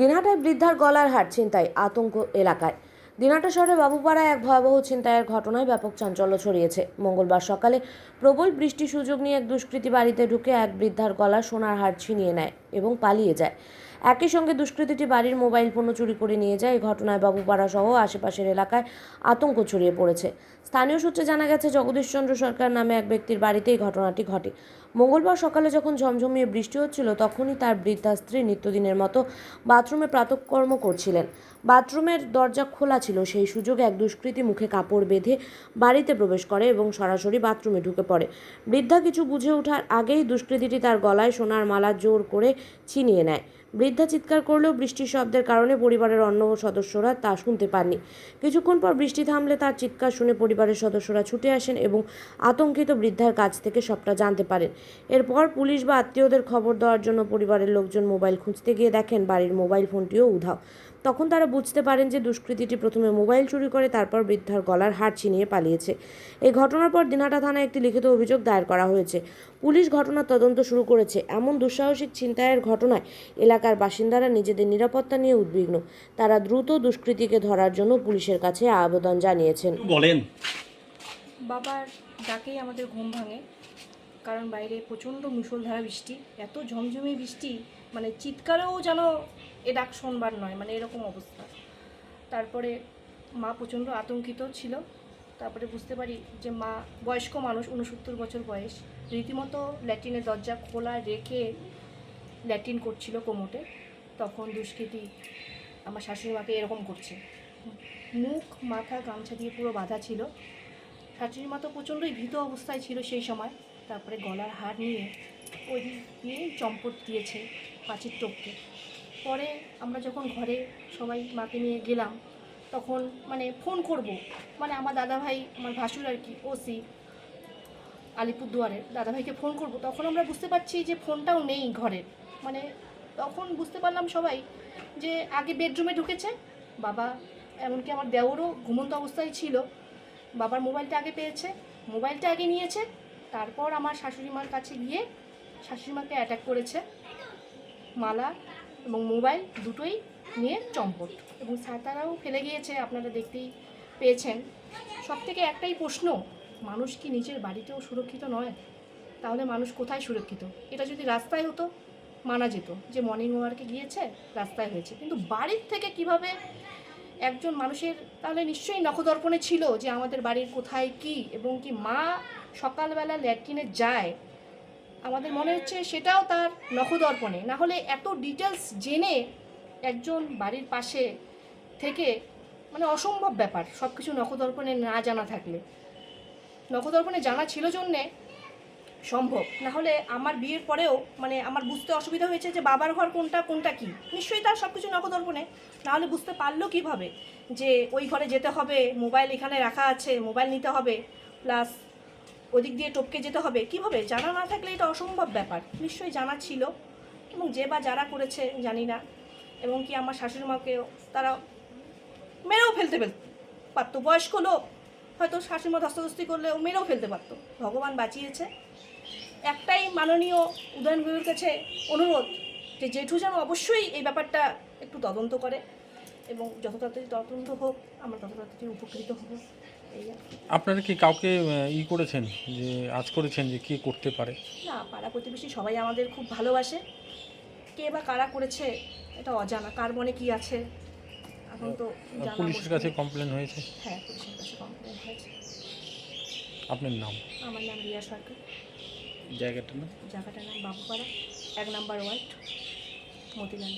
দিনহাটায় বৃদ্ধার গলার হার ছিনতাই আতঙ্ক এলাকায়। দিনহাটা শহরে বাবুপাড়ায় এক ভয়াবহ ছিনতাইয়ের ঘটনায় ব্যাপক চাঞ্চল্য ছড়িয়েছে। মঙ্গলবার সকালে প্রবল বৃষ্টি সুযোগ নিয়ে এক দুষ্কৃতী বাড়িতে ঢুকে এক বৃদ্ধার গলা সোনার হার ছিনিয়ে নেয়। এবং পালিয়ে যায়। একই সঙ্গে দুষ্কৃতীটি বাড়ির মোবাইল ফোনও চুরি করে নিয়ে যায়। এই ঘটনায় বাবুপাড়া সহ আশেপাশের এলাকায় আতঙ্ক ছড়িয়ে পড়েছে। স্থানীয় সূত্রে জানা গেছে জগদীশচন্দ্র সরকার নামে এক ব্যক্তির বাড়িতে এই ঘটনাটি ঘটে। মঙ্গলবার সকালে যখন ঝমঝমিয়ে বৃষ্টি হচ্ছিল, তখনই তার বৃদ্ধা স্ত্রী নিত্যদিনের মতো বাথরুমে প্রাতকর্ম করছিলেন। বাথরুমের দরজা খোলা ছিল, সেই সুযোগে এক দুষ্কৃতী মুখে কাপড় বেঁধে বাড়িতে প্রবেশ করে এবং সরাসরি বাথরুমে ঢুকে পড়ে। বৃদ্ধা কিছু বুঝে ওঠার আগেই দুষ্কৃতীটি তার গলায় সোনার মালা জোর করে ছিনিয়ে নেয়। বৃদ্ধা চিৎকার করলেও বৃষ্টির শব্দের কারণে পরিবারের অন্য সদস্যরা তা শুনতে পাননি। কিছুক্ষণ পর বৃষ্টি থামলে তার চিৎকার শুনে পরিবারের সদস্যরা ছুটে আসেন এবং আতঙ্কিত বৃদ্ধার কাছ থেকে সবটা জানতে পারেন। এরপর পুলিশ বা আত্মীয়দের খবর দেওয়ার জন্য পরিবারের লোকজন মোবাইল খুঁজতে গিয়ে দেখেন বাড়ির মোবাইল ফোনটিও উধাও। তখন তারা বুঝতে পারেন যে দুষ্কৃতীটি প্রথমে মোবাইল চুরি করে তারপর বৃদ্ধার গলার হার ছিনিয়ে পালিয়েছে। এই ঘটনার পর দিনহাটা থানায় একটি লিখিত অভিযোগ দায়ের করা হয়েছে। পুলিশ ঘটনার তদন্ত শুরু করেছে। এমন দুঃসাহসিক ছিনতাইয়ের ঘটনায় এলাকার বাসিন্দারা নিজেদের নিরাপত্তা নিয়ে উদ্বিগ্ন। তারা দ্রুত দুষ্কৃতীকে ধরার জন্য পুলিশের কাছে আবেদন জানিয়েছেন। বলেন। বাবার ডাকেই আমাদের ঘুম ভাঙে। কারণ বাইরে প্রচণ্ড মুষলধারা বৃষ্টি, এত ঝমঝমে বৃষ্টি মানে চিৎকারেও যেন এ ডাক শোনবার নয় মানে এরকম অবস্থা। তারপরে মা প্রচণ্ড আতঙ্কিত ছিল। তারপরে বুঝতে পারি যে মা, বয়স্ক মানুষ উনসত্তর বছর বয়স, রীতিমতো ল্যাট্রিনের দরজা খোলা রেখে ল্যাট্রিন করছিল কোমোটে। তখন দুষ্কৃতী আমার শাশুড়ি মাকে এরকম করছে। মুখ, মাথা, গামছা দিয়ে পুরো বাঁধা ছিল। শাশুড়ি মা তো প্রচণ্ডই ভীত অবস্থায় ছিল সেই সময়। তারপরে গলার হার নিয়ে ওই দিয়ে চম্পট দিয়েছে পাঁচির টোপকে। পরে আমরা যখন ঘরে সবাই মাকে নিয়ে গেলাম, তখন মানে ফোন করব। মানে আমার দাদাভাই, আমার ভাসুর আর কি ওসি আলিপুরদুয়ারের দাদাভাইকে ফোন করব। তখন আমরা বুঝতে পারছি যে ফোনটাও নেই ঘরের মানে তখন বুঝতে পারলাম সবাই যে আগে বেডরুমে ঢুকেছে। বাবা, এমনকি আমার দেওরও ঘুমন্ত অবস্থায় ছিল। বাবার মোবাইলটা আগে পেয়েছে, মোবাইলটা আগে নিয়েছে। তারপর আমার শাশুড়ি মার কাছে গিয়ে শাশুড়ি মাকে অ্যাটাক করেছে। মালা এবং মোবাইল দুটোই নিয়ে চম্পট। এবং সাঁতারাও ফেলে গিয়েছে, আপনারা দেখতেই পেয়েছেন। সব থেকে একটাই প্রশ্ন, মানুষ কি নিজের বাড়িতেও সুরক্ষিত নয়? তাহলে মানুষ কোথায় সুরক্ষিত? এটা যদি রাস্তায় হতো, মানা যেত। যে মর্নিং ওয়ার্কে গিয়েছে, রাস্তায় হয়েছে। কিন্তু বাড়ির থেকে কীভাবে একজন মানুষের তাহলে নিশ্চয়ই নখদর্পণে ছিল যে আমাদের বাড়ির কোথায় কি এবং কি মা সকালবেলা ল্যাট্রিনে যায়। আমাদের মনে হচ্ছে সেটাও তার নখদর্পণে। না হলে এত ডিটেলস জেনে একজন বাড়ির পাশে থেকে মানে অসম্ভব ব্যাপার সব কিছু নখদর্পণে না জানা থাকলে। নখদর্পণে জানা ছিল জন্যে সম্ভব। না হলে আমার বিয়ের পরেও মানে আমার বুঝতে অসুবিধা হয়েছে যে বাবার ঘর কোনটা কোনটা কি। নিশ্চয়ই তার সব কিছু নখদর্পণে নাহলে বুঝতে পারল কীভাবে যে ওই ঘরে যেতে হবে, মোবাইল এখানে রাখা আছে, মোবাইল নিতে হবে, প্লাস ওদিক দিয়ে টপকে যেতে হবে। কীভাবে? জানা না থাকলে এটা অসম্ভব ব্যাপার। নিশ্চয়ই জানা ছিল। এবং যে বা যারা করেছে, জানি না। এবং কি আমার শাশুড়ি মাকেও তারা মেরেও ফেলতে ফেল পারতো বয়স্ক লোক। হয়তো শাশুড়িমা ধস্তাধস্তি করলে ও মেরেও ফেলতে পারতো। ভগবান বাঁচিয়েছে। একটাই মাননীয় উদয়ন গুরুর কাছে অনুরোধ যে জেঠু যেন অবশ্যই এই ব্যাপারটা একটু তদন্ত করে এবং যত তাড়াতাড়ি তদন্ত হোক আমরা তত তাড়াতাড়ি উপকৃত হব। আপনারা কি কাউকে ই করেছেন যে আজ করেছেন যে কে করতে পারে? না পাড়া প্রতিবেশী সবাই আমাদের খুব ভালোবাসে। কে বা কারা করেছে এটা অজানা কার মনে কি আছে? এখন তো পুলিশের কাছে কমপ্লেন হয়েছে? হ্যাঁ পুলিশের কাছে কমপ্লেন হয়েছে। আপনার নাম? আমার নাম রিয়া সরকার। জায়গাটার নাম? জায়গাটার নাম বাবুপাড়া এক নাম্বার ওয়ার্ড মতিলাল।